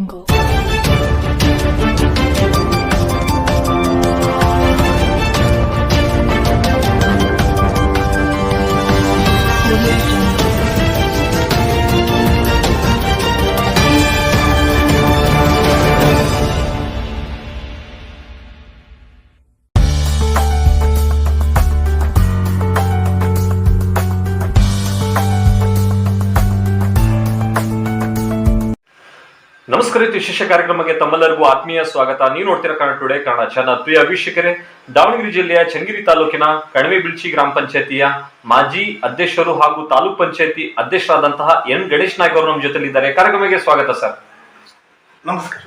Angle. ನಮಸ್ಕಾರ ವಿಶೇಷ ಕಾರ್ಯಕ್ರಮಕ್ಕೆ ತಮ್ಮೆಲ್ಲರಿಗೂ ಆತ್ಮೀಯ ಸ್ವಾಗತ. ನೀವು ನೋಡ್ತೀರಾ ಕನ್ನಡ ಟುಡೇ ಕನ್ನಡ ಚಾನಲ್ ಪ್ರಿಯ ವೀಕ್ಷಕರೇ ದಾವಣಗೆರೆ ಜಿಲ್ಲೆಯ ಚನ್ನಗಿರಿ ತಾಲೂಕಿನ ಕಣಿವೆಬಿಳ್ಚಿ ಗ್ರಾಮ ಪಂಚಾಯತಿಯ ಮಾಜಿ ಅಧ್ಯಕ್ಷರು ಹಾಗೂ ತಾಲೂಕ್ ಪಂಚಾಯತಿ ಅಧ್ಯಕ್ಷರಾದಂತಹ ಎನ್ ಗಣೇಶ್ ನಾಯ್ಕ ಅವರು ನಮ್ಮ ಜೊತೆಲಿದ್ದಾರೆ ಕಾರ್ಯಕ್ರಮಕ್ಕೆ ಸ್ವಾಗತ ಸರ್. ನಮಸ್ಕಾರ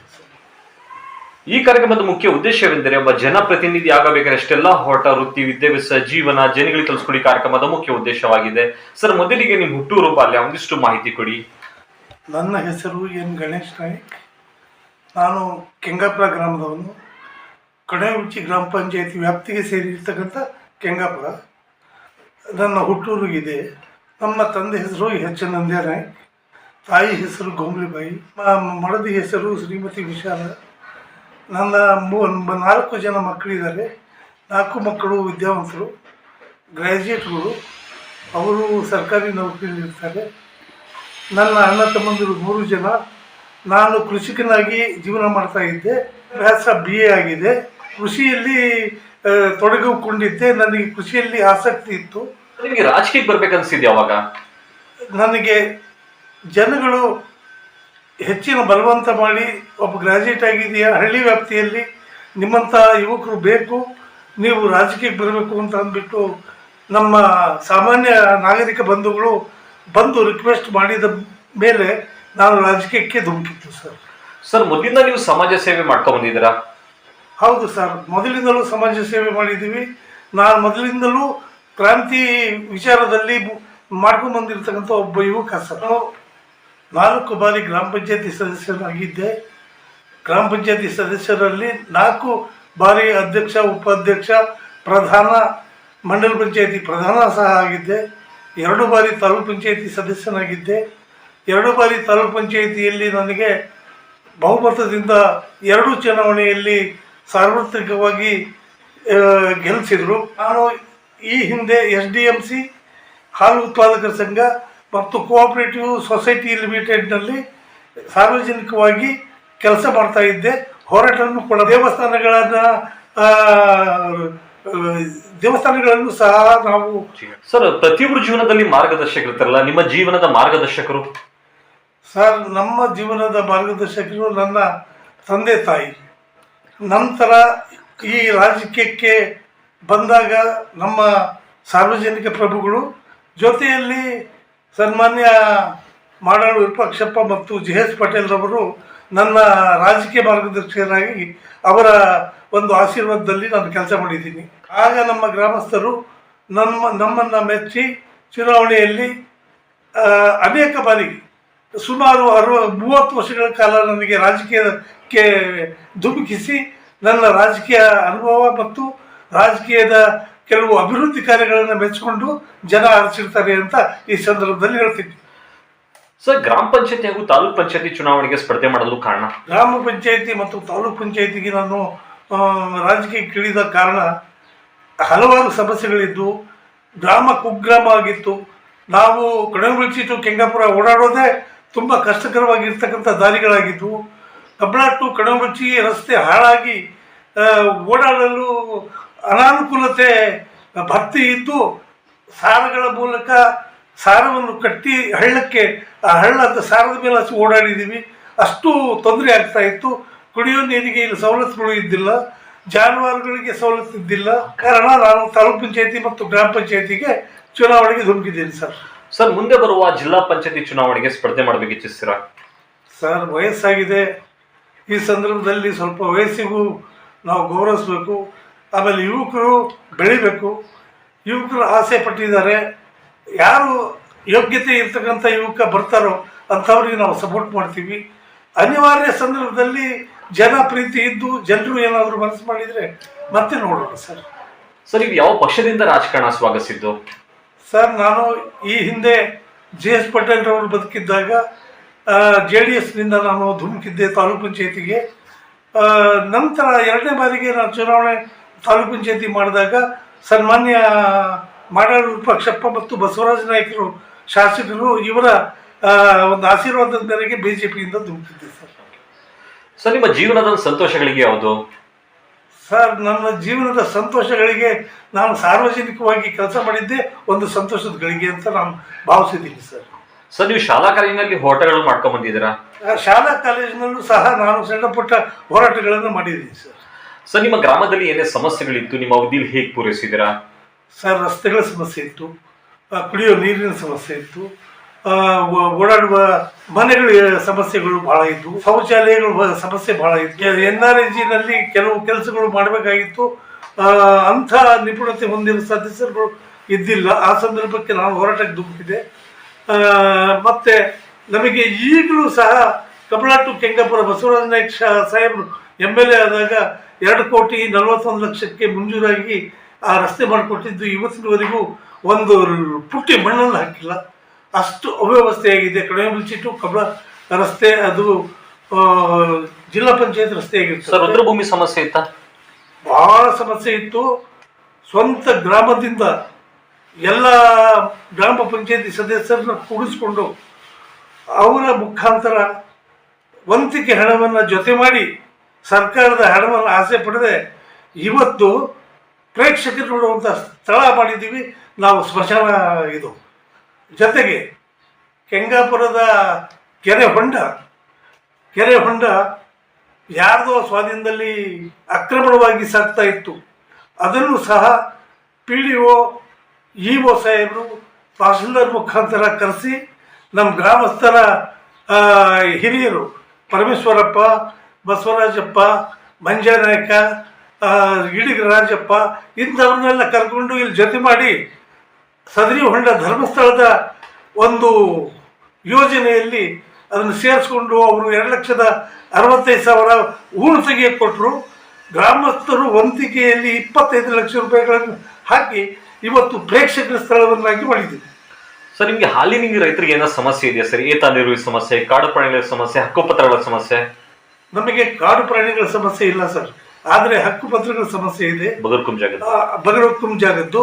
ಈ ಕಾರ್ಯಕ್ರಮದ ಮುಖ್ಯ ಉದ್ದೇಶವೆಂದರೆ ಒಬ್ಬ ಜನಪ್ರತಿನಿಧಿ ಆಗಬೇಕಾದ್ರೆ ಎಷ್ಟೆಲ್ಲ ಹೊರಟ ವೃತ್ತಿ ವಿದ್ಯಾಭ್ಯಾಸ ಜೀವನ ಜನಗಳಿಗೆ ತಿಳಿಸ್ಕೊಡಿ ಕಾರ್ಯಕ್ರಮದ ಮುಖ್ಯ ಉದ್ದೇಶವಾಗಿದೆ. ಸರ್ ಮೊದಲಿಗೆ ನಿಮ್ಮ ಹುಟ್ಟೂರು ಬಾಲ್ಯ ಒಂದಿಷ್ಟು ಮಾಹಿತಿ ಕೊಡಿ. ನನ್ನ ಹೆಸರು ಎನ್ ಗಣೇಶ್ ನಾಯ್ಕ್. ನಾನು ಕೆಂಗಾಪುರ ಗ್ರಾಮದವನು. ಕಡೆಹುಚ್ಚಿ ಗ್ರಾಮ ಪಂಚಾಯತಿ ವ್ಯಾಪ್ತಿಗೆ ಸೇರಿರ್ತಕ್ಕಂಥ ಕೆಂಗಾಪುರ ನನ್ನ ಹುಟ್ಟೂರಿಗಿದೆ ನಮ್ಮ ತಂದೆ ಹೆಸರು ಎಚ್ ನಂದ್ಯ ನಾಯ್ಕ್. ತಾಯಿ ಹೆಸರು ಗೊಂಬ್ಲಿಬಾಯಿ ಮಡದಿ ಹೆಸರು ಶ್ರೀಮತಿ ವಿಶಾಲ. ನನ್ನ ಮೂ ನಾಲ್ಕು ಜನ ಮಕ್ಕಳಿದ್ದಾರೆ. ನಾಲ್ಕು ಮಕ್ಕಳು ವಿದ್ಯಾವಂತರು. ಗ್ರ್ಯಾಜುಯೇಟ್ಗಳು. ಅವರು ಸರ್ಕಾರಿ ನೌಕರಿಯಲ್ಲಿರ್ತಾರೆ. ನನ್ನ ಅಣ್ಣ ತಮ್ಮಂದಿರು ಮೂರು ಜನ ನಾನು ಕೃಷಿಕನಾಗಿ ಜೀವನ ಮಾಡ್ತಾ ಇದ್ದೆ. ವ್ಯಾಸ ಬಿ ಎ ಆಗಿದೆ. ಕೃಷಿಯಲ್ಲಿ ತೊಡಗಿಕೊಂಡಿದ್ದೆ. ನನಗೆ ಕೃಷಿಯಲ್ಲಿ ಆಸಕ್ತಿ ಇತ್ತು. ನಿಮಗೆ ರಾಜಕೀಯಕ್ಕೆ ಬರ್ಬೇಕನ್ಸಿದ್ಯಾ ಅವಾಗ? ನನಗೆ ಜನಗಳು ಹೆಚ್ಚಿನ ಬಲವಂತ ಮಾಡಿ ಒಬ್ಬ ಗ್ರಾಜ್ಯುಯೇಟ್ ಆಗಿದೆಯಾ ಹಳ್ಳಿ ವ್ಯಾಪ್ತಿಯಲ್ಲಿ ನಿಮ್ಮಂಥ ಯುವಕರು ಬೇಕು ನೀವು ರಾಜಕೀಯಕ್ಕೆ ಬರಬೇಕು ಅಂತ ಅಂದ್ಬಿಟ್ಟು ನಮ್ಮ ಸಾಮಾನ್ಯ ನಾಗರಿಕ ಬಂಧುಗಳು ಬಂದು ರಿಕ್ವೆಸ್ಟ್ ಮಾಡಿದ ಮೇಲೆ ನಾನು ರಾಜಕೀಯಕ್ಕೆ ಧುಮುಕಿತ್ತು ಸರ್ ಸರ್ ಮೊದಲಿಂದ ನೀವು ಸಮಾಜ ಸೇವೆ ಮಾಡ್ತಾ ಬಂದಿದ್ದೀರಾ? ಹೌದು ಸರ್ ಮೊದಲಿಂದಲೂ ಸಮಾಜ ಸೇವೆ ಮಾಡಿದ್ದೀವಿ. ನಾನು ಮೊದಲಿಂದಲೂ ಕ್ರಾಂತಿ ವಿಚಾರದಲ್ಲಿ ಮಾಡ್ಕೊಂಡು ಬಂದಿರತಕ್ಕಂಥ ಒಬ್ಬ ಯುವಕ ಸರ್ ನಾನು ನಾಲ್ಕು ಬಾರಿ ಗ್ರಾಮ ಪಂಚಾಯತಿ ಸದಸ್ಯನಾಗಿದ್ದೆ. ಗ್ರಾಮ ಪಂಚಾಯತಿ ಸದಸ್ಯರಲ್ಲಿ ನಾಲ್ಕು ಬಾರಿ ಅಧ್ಯಕ್ಷ ಉಪಾಧ್ಯಕ್ಷ ಪ್ರಧಾನ ಮಂಡಲ ಪಂಚಾಯತಿ ಪ್ರಧಾನ ಸಹ ಆಗಿದ್ದೆ. ಎರಡು ಬಾರಿ ತಾಲೂಕು ಪಂಚಾಯಿತಿ ಸದಸ್ಯನಾಗಿದ್ದೆ. ಎರಡು ಬಾರಿ ತಾಲೂಕು ಪಂಚಾಯಿತಿಯಲ್ಲಿ ನನಗೆ ಬಹುಮತದಿಂದ ಎರಡು ಚುನಾವಣೆಯಲ್ಲಿ ಸಾರ್ವತ್ರಿಕವಾಗಿ ಗೆಲ್ಲಿಸಿದರು ನಾನು ಈ ಹಿಂದೆ ಎಸ್ ಡಿ ಎಂ ಸಿ, ಹಾಲು ಉತ್ಪಾದಕರ ಸಂಘ ಮತ್ತು ಕೋಆಪರೇಟಿವ್ ಸೊಸೈಟಿ ಲಿಮಿಟೆಡ್ನಲ್ಲಿ ಸಾರ್ವಜನಿಕವಾಗಿ ಕೆಲಸ ಮಾಡ್ತಾ ಇದ್ದೆ. ಹೋರಾಟವನ್ನು ಕೂಡ ದೇವಸ್ಥಾನಗಳನ್ನು ದೇವಸ್ಥಾನಗಳನ್ನು ಸಹ ನಾವು ಸರ್ ಪ್ರತಿಯೊಬ್ಬರ ಜೀವನದಲ್ಲಿ ಮಾರ್ಗದರ್ಶಕರಿರ್ತಾರಲ್ಲ ನಿಮ್ಮ ಜೀವನದ ಮಾರ್ಗದರ್ಶಕರು? ಸರ್ ನಮ್ಮ ಜೀವನದ ಮಾರ್ಗದರ್ಶಕರು ನನ್ನ ತಂದೆ ತಾಯಿ. ನಂತರ ಈ ರಾಜಕೀಯಕ್ಕೆ ಬಂದಾಗ ನಮ್ಮ ಸಾರ್ವಜನಿಕ ಪ್ರಭುಗಳು ಜೊತೆಯಲ್ಲಿ ಸನ್ಮಾನ್ಯ ಮಾಡಾಳು ವಿರೂಪಾಕ್ಷಪ್ಪ ಮತ್ತು ಜಿ ಎಸ್ ಪಟೇಲ್ರವರು ನನ್ನ ರಾಜಕೀಯ ಮಾರ್ಗದರ್ಶಕರಾಗಿ ಅವರ ಒಂದು ಆಶೀರ್ವಾದದಲ್ಲಿ ನಾನು ಕೆಲಸ ಮಾಡಿದ್ದೀನಿ. ಆಗ ನಮ್ಮ ಗ್ರಾಮಸ್ಥರು ನಮ್ಮ, ನಮ್ಮನ್ನು ಮೆಚ್ಚಿ ಚುನಾವಣೆಯಲ್ಲಿ ಅನೇಕ ಬಾರಿ, ಸುಮಾರು ಅರವ ಮೂವತ್ತು ವರ್ಷಗಳ ಕಾಲ ನನಗೆ ರಾಜಕೀಯಕ್ಕೆ ಧುಮುಕಿಸಿ ನನ್ನ ರಾಜಕೀಯ ಅನುಭವ ಮತ್ತು ರಾಜಕೀಯದ ಕೆಲವು ಅಭಿವೃದ್ಧಿ ಕಾರ್ಯಗಳನ್ನು ಮೆಚ್ಚಿಕೊಂಡು ಜನ ಆರಿಸಿರ್ತಾರೆ ಅಂತ ಈ ಸಂದರ್ಭದಲ್ಲಿ ಹೇಳ್ತೀನಿ. ಸರ್ ಗ್ರಾಮ ಪಂಚಾಯತಿ ಹಾಗೂ ತಾಲೂಕ್ ಪಂಚಾಯತಿ ಚುನಾವಣೆಗೆ ಸ್ಪರ್ಧೆ ಮಾಡಲು ಕಾರಣ? ಗ್ರಾಮ ಪಂಚಾಯತಿ ಮತ್ತು ತಾಲೂಕ್ ಪಂಚಾಯತಿಗೆ ನಾನು ರಾಜಕೀಯಕ್ಕೆ ಇಳಿದ ಕಾರಣ ಹಲವಾರು ಸಮಸ್ಯೆಗಳಿದ್ದು, ಗ್ರಾಮ ಕುಗ್ರಾಮ ಆಗಿತ್ತು. ನಾವು ಕಡಂಗುಳಿಚಿ ಟು ಕೆಂಗಾಪುರ ಓಡಾಡೋದೇ ತುಂಬ ಕಷ್ಟಕರವಾಗಿರ್ತಕ್ಕಂಥ ದಾರಿಗಳಾಗಿದ್ದವು ಕಬ್ಬಳ ಟು ರಸ್ತೆ ಹಾಳಾಗಿ ಓಡಾಡಲು ಅನಾನುಕೂಲತೆ, ಭರ್ತಿ ಇದ್ದು, ಸಾಲಗಳ ಮೂಲಕ ಸಾರವನ್ನು ಕಟ್ಟಿ ಹಳ್ಳಕ್ಕೆ ಆ ಹಳ್ಳದ ಸಾರದ ಮೇಲೆ ಹಚ್ಚಿ ಓಡಾಡಿದ್ದೀವಿ ಅಷ್ಟು ತೊಂದರೆ ಆಗ್ತಾ ಇತ್ತು. ಕುಡಿಯೋ ನೀರಿಗೆ ಇಲ್ಲಿ ಸವಲತ್ತುಗಳು ಇದ್ದಿಲ್ಲ ಜಾನುವಾರುಗಳಿಗೆ ಸವಲತ್ತು ಇದ್ದಿಲ್ಲ. ಕಾರಣ ನಾನು ತಾಲೂಕ್ ಪಂಚಾಯತಿ ಮತ್ತು ಗ್ರಾಮ ಪಂಚಾಯತಿಗೆ ಚುನಾವಣೆಗೆ ಧುಮುಕಿದ್ದೀನಿ ಸರ್. ಸರ್ ಮುಂದೆ ಬರುವ ಜಿಲ್ಲಾ ಪಂಚಾಯತಿ ಚುನಾವಣೆಗೆ ಸ್ಪರ್ಧೆ ಮಾಡಬೇಕು ಇಚ್ಛಿಸ್ತೀರಾ? ಸರ್ ವಯಸ್ಸಾಗಿದೆ. ಈ ಸಂದರ್ಭದಲ್ಲಿ ಸ್ವಲ್ಪ ವಯಸ್ಸಿಗೂ ನಾವು ಗೌರವಿಸಬೇಕು. ಆಮೇಲೆ ಯುವಕರು ಬೆಳಿಬೇಕು. ಯುವಕರು ಆಸೆ ಪಟ್ಟಿದ್ದಾರೆ. ಯಾರು ಯೋಗ್ಯತೆ ಇರ್ತಕ್ಕಂಥ ಯುವಕ ಬರ್ತಾರೋ ಅಂಥವ್ರಿಗೆ ನಾವು ಸಪೋರ್ಟ್ ಮಾಡ್ತೀವಿ. ಅನಿವಾರ್ಯ ಸಂದರ್ಭದಲ್ಲಿ ಜನ ಪ್ರೀತಿ ಇದ್ದು ಜನರು ಏನಾದರೂ ಮನಸ್ಸು ಮಾಡಿದರೆ ಮತ್ತೆ ನೋಡೋಣ ಸರ್. ಸರ್ ನೀವು ಯಾವ ಪಕ್ಷದಿಂದ ರಾಜಕಾರಣ ಸ್ವಾಗತಿಸಿದ್ದು? ಸರ್ ನಾನು ಈ ಹಿಂದೆ ಜೆ ಎಸ್ ಪಟೇಲ್ರವರು ಬದುಕಿದ್ದಾಗ ಜೆ ಡಿ ಎಸ್ನಿಂದ ನಾನು ಧುಮುಕಿದ್ದೆ ತಾಲೂಕು ಪಂಚಾಯತಿಗೆ. ನಂತರ ಎರಡನೇ ಬಾರಿಗೆ ನಾನು ಚುನಾವಣೆ ತಾಲೂಕು ಪಂಚಾಯತಿ ಮಾಡಿದಾಗ ಸನ್ಮಾನ್ಯ ಮಾಡಾಳು ವಿರೂಪಾಕ್ಷಪ್ಪ ಮತ್ತು ಬಸವರಾಜ ನಾಯಕರು ಶಾಸಕರು ಇವರ ಒಂದು ಆಶೀರ್ವಾದದ ಮೇರೆಗೆ ಬಿ ಜೆ ಪಿಯಿಂದ ಸರ್. ಸರ್ ನಿಮ್ಮ ಜೀವನದ ಸಂತೋಷಗಳಿಗೆ ಯಾವುದು? ಸರ್ ನನ್ನ ಜೀವನದ ಸಂತೋಷಗಳಿಗೆ ನಾನು ಸಾರ್ವಜನಿಕವಾಗಿ ಕೆಲಸ ಮಾಡಿದ್ದೆ ಒಂದು ಸಂತೋಷದ ಗಳಿಗೆ ಅಂತ ನಾನು ಭಾವಿಸಿದ್ದೀನಿ ಸರ್. ಸರ್ ನೀವು ಶಾಲಾ ಕಾಲೇಜಿನಲ್ಲಿ ಹೋರಾಟಗಳು ಮಾಡ್ಕೊಂಡು ಬಂದಿದ್ದೀರಾ? ಶಾಲಾ ಕಾಲೇಜಿನಲ್ಲೂ ಸಹ ನಾನು ಸಣ್ಣ ಪುಟ್ಟ ಹೋರಾಟಗಳನ್ನು ಮಾಡಿದ್ದೀನಿ ಸರ್. ಸರ್ ನಿಮ್ಮ ಗ್ರಾಮದಲ್ಲಿ ಏನೇ ಸಮಸ್ಯೆಗಳಿತ್ತು ನಿಮ್ಮ ಅವಧಿಯಲ್ಲಿ ಹೇಗೆ ಪೂರೈಸಿದ್ದೀರಾ? ಸರ್ ರಸ್ತೆಗಳ ಸಮಸ್ಯೆ ಇತ್ತು ಕುಡಿಯೋ ನೀರಿನ ಸಮಸ್ಯೆ ಇತ್ತು ಓಡಾಡುವ ಮನೆಗಳ ಸಮಸ್ಯೆಗಳು ಬಹಳ ಇದ್ವು ಶೌಚಾಲಯಗಳು ಸಮಸ್ಯೆ ಬಹಳ ಇತ್ತು. ಎನ್ ಆರ್ ಎನ್ ಜಿನಲ್ಲಿ ಕೆಲವು ಕೆಲಸಗಳು ಮಾಡಬೇಕಾಗಿತ್ತು ಅಂಥ ನಿಪುಣತೆ ಹೊಂದಿರುವ ಸದಸ್ಯರುಗಳು ಇದ್ದಿಲ್ಲ. ಆ ಸಂದರ್ಭಕ್ಕೆ ನಾನು ಹೋರಾಟಕ್ಕೆ ಧುಮುಕಿದೆ. ಮತ್ತು ನಮಗೆ ಈಗಲೂ ಸಹ ಕಮಲಾಟು ಕೆಂಗಪುರ ಬಸವರಾಜ ನಾಯ್ಕ ಶಾ- ಸಾಹೇಬರು ಎಂ ಎಲ್ ಎ ಆದಾಗ ಎರಡು ಕೋಟಿ ನಲವತ್ತೊಂದು ಲಕ್ಷಕ್ಕೆ ಮಂಜೂರಾಗಿ ಆ ರಸ್ತೆ ಮಾಡಿಕೊಟ್ಟಿದ್ದು ಇವತ್ತಿನವರೆಗೂ ಒಂದು ಪುಟ್ಟಿ ಮಣ್ಣನ್ನು ಹಾಕಿಲ್ಲ. ಅಷ್ಟು ಅವ್ಯವಸ್ಥೆಯಾಗಿದೆ. ಕಡಿಮೆ ಮುಚ್ಚಿಟ್ಟು ಕಬಳ ರಸ್ತೆ ಅದು ಜಿಲ್ಲಾ ಪಂಚಾಯತ್ ರಸ್ತೆ ಆಗಿತ್ತು ರುದ್ರಭೂಮಿ ಸಮಸ್ಯೆ ಇತ್ತ? ಬಹಳ ಸಮಸ್ಯೆ ಇತ್ತು. ಸ್ವಂತ ಗ್ರಾಮದಿಂದ ಎಲ್ಲ ಗ್ರಾಮ ಪಂಚಾಯತಿ ಸದಸ್ಯರನ್ನ ಕೂಡಿಸ್ಕೊಂಡು ಅವರ ಮುಖಾಂತರ ವಂತಿಕೆ ಹಣವನ್ನು ಜೊತೆ ಮಾಡಿ ಸರ್ಕಾರದ ಹಣವನ್ನು ಆಸೆ ಪಡೆದೆ ಇವತ್ತು ಪ್ರೇಕ್ಷಕರು ನೋಡುವಂಥ ಸ್ಥಳ ಮಾಡಿದ್ದೀವಿ. ನಾವು ಸ್ಮಶಾನ ಇದು. ಜೊತೆಗೆ ಕೆಂಗಾಪುರದ ಕೆರೆ ಹೊಂಡ. ಕೆರೆ ಹೊಂಡ ಯಾರದೋ ಸ್ವಾಧೀನದಲ್ಲಿ ಅಕ್ರಮಣವಾಗಿ ಸಾಗ್ತಾ ಇತ್ತು. ಅದನ್ನು ಸಹ P D O, E O ಸಾಹೇಬರು ತಹಸೀಲ್ದಾರ್ ಮುಖಾಂತರ ಕರೆಸಿ ನಮ್ಮ ಗ್ರಾಮಸ್ಥರ ಹಿರಿಯರು ಪರಮೇಶ್ವರಪ್ಪ, ಬಸವರಾಜಪ್ಪ, ಮಂಜಾನಾಯಕ ಆ, ಇಡಿಗ ರಾಜಪ್ಪ ಇಂಥವ್ರನ್ನೆಲ್ಲ ಕರ್ಕೊಂಡು ಇಲ್ಲಿ ಜೊತೆ ಮಾಡಿ ಸದರಿ ಹೊಂಡ ಧರ್ಮಸ್ಥಳದ ಒಂದು ಯೋಜನೆಯಲ್ಲಿ ಅದನ್ನು ಸೇರಿಸ್ಕೊಂಡು ಅವರು ಎರಡು ಲಕ್ಷದ ಅರವತ್ತೈದು ಸಾವಿರ ಊರು ತೆಗೆಯಕ್ಕೆ ಕೊಟ್ಟರು ಗ್ರಾಮಸ್ಥರು ವಂತಿಕೆಯಲ್ಲಿ ಇಪ್ಪತ್ತೈದು ಲಕ್ಷ ರೂಪಾಯಿಗಳನ್ನು ಹಾಕಿ ಇವತ್ತು ಪ್ರೇಕ್ಷಕರ ಸ್ಥಳವನ್ನಾಗಿ ಮಾಡಿದ್ದೀವಿ ಸರ್ ನಿಮಗೆ ಹಾಲಿನ ರೈತರಿಗೆ ಏನೋ ಸಮಸ್ಯೆ ಇದೆಯಾ ಸರ್? ಏತ ನೀರು ಸಮಸ್ಯೆ ಕಾಡು ಪ್ರಾಣಿಗಳ ಸಮಸ್ಯೆ ಹಕ್ಕುಪತ್ರಗಳ ಸಮಸ್ಯೆ? ನಮಗೆ ಕಾಡು ಪ್ರಾಣಿಗಳ ಸಮಸ್ಯೆ ಇಲ್ಲ ಸರ್. ಆದರೆ ಹಕ್ಕುಪತ್ರಗಳ ಸಮಸ್ಯೆ ಇದೆ. ಬಗರ್ಕುಂ ಜಾಗದ್ದು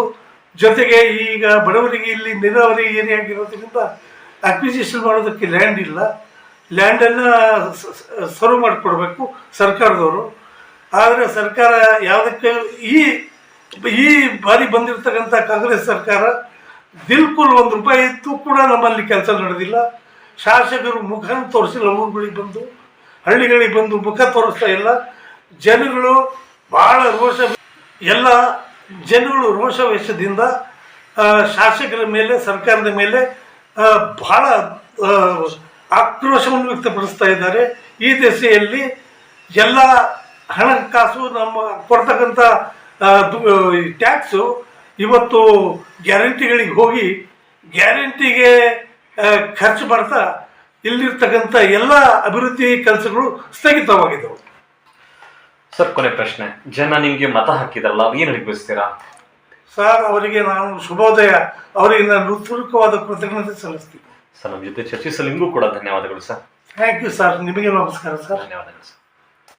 ಜೊತೆಗೆ ಈಗ ಬಡವರಿಗೆ ಇಲ್ಲಿ ನೀರಾವರಿ ಏರಿಯಾ ಆಗಿರೋದ್ರಿಂದ ಅಕ್ವಿಸಿಷನ್ ಮಾಡೋದಕ್ಕೆ ಲ್ಯಾಂಡ್ ಇಲ್ಲ. ಲ್ಯಾಂಡೆಲ್ಲ ಸರ್ವ್ ಮಾಡಿಕೊಡ್ಬೇಕು ಸರ್ಕಾರದವರು. ಆದರೆ ಸರ್ಕಾರ ಯಾವುದಕ್ಕೆ ಈ ಈ ಬಾರಿ ಬಂದಿರತಕ್ಕಂಥ ಕಾಂಗ್ರೆಸ್ ಸರ್ಕಾರ ಬಿಲ್ಕುಲ್ ಒಂದು ರೂಪಾಯಿ ಇತ್ತು ಕೂಡ ನಮ್ಮಲ್ಲಿ ಕೆಲಸ ನಡೆದಿಲ್ಲ. ಶಾಸಕರು ಮುಖ ತೋರಿಸಿಲ್ಲ ಊರುಗಳಿಗೆ ಬಂದು ಹಳ್ಳಿಗಳಿಗೆ ಬಂದು ಮುಖ ತೋರಿಸ್ತಾ ಇಲ್ಲ. ಜನಗಳು ಬಹಳ ರೋಷ, ಎಲ್ಲ ಜನಗಳು ರೋಷವೇಷದಿಂದ ಶಾಸಕರ ಮೇಲೆ, ಸರ್ಕಾರದ ಮೇಲೆ ಬಹಳ ಆಕ್ರೋಶವನ್ನು ವ್ಯಕ್ತಪಡಿಸ್ತಾ ಇದ್ದಾರೆ. ಈ ದಿಸೆಯಲ್ಲಿ ಎಲ್ಲ ಹಣಕಾಸು ನಮ್ಮ ಕೊಡ್ತಕ್ಕಂಥ ಟ್ಯಾಕ್ಸು ಇವತ್ತು ಗ್ಯಾರಂಟಿಗಳಿಗೆ ಹೋಗಿ, ಗ್ಯಾರಂಟಿಗೆ ಖರ್ಚು ಮಾಡ್ತಾ ಇಲ್ಲಿರ್ತಕ್ಕಂಥ ಎಲ್ಲ ಅಭಿವೃದ್ಧಿ ಕೆಲಸಗಳು ಸ್ಥಗಿತವಾಗಿದ್ದವು. ಸರ್ ಕೊನೆ ಪ್ರಶ್ನೆ. ಜನ ನಿಮಗೆ ಮತ ಹಾಕಿದಾರಲ್ಲ ಏನು ಅನುಭವಿಸ್ತೀರಾ? ಸರ್ ಅವರಿಗೆ ನಾನು ಶುಭೋದಯ. ಅವರಿಗೆ ನಾನು ಹೃತ್ಪೂರ್ವಕವಾದ ಕೃತಜ್ಞತೆ ಸಲ್ಲಿಸ್ತೀನಿ. ಸರ್ ನಮ್ಮ ಜೊತೆ ಚರ್ಚಿಸಲು ನಿಮಗೂ ಕೂಡ ಧನ್ಯವಾದಗಳು ಸರ್. ಥ್ಯಾಂಕ್ ಯು ಸರ್ ನಿಮಗೆ ನಮಸ್ಕಾರ ಸರ್ ಧನ್ಯವಾದಗಳು ಸರ್.